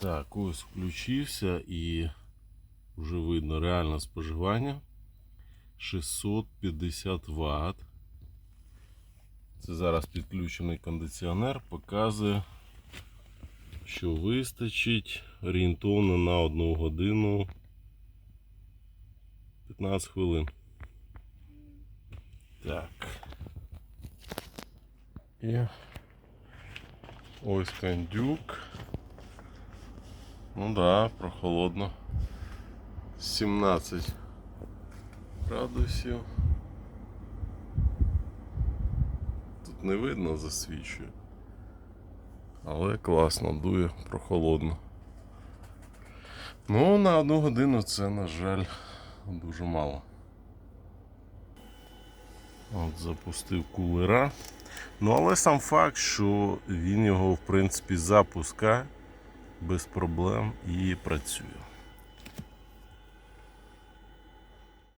Так, ось включився і вже видно реальне споживання 650 Вт. Це зараз підключений кондиціонер, показує, що вистачить орієнтовно на 1 годину 15 хвилин. Так. І ось кондюк. Ну да, прохолодно. 17 градусів. Тут не видно, засвічує. Але класно, дує прохолодно. Ну, на одну годину це, на жаль, дуже мало. От запустив кулера. Ну, але сам факт, що він його, в принципі, запускає без проблем і працює.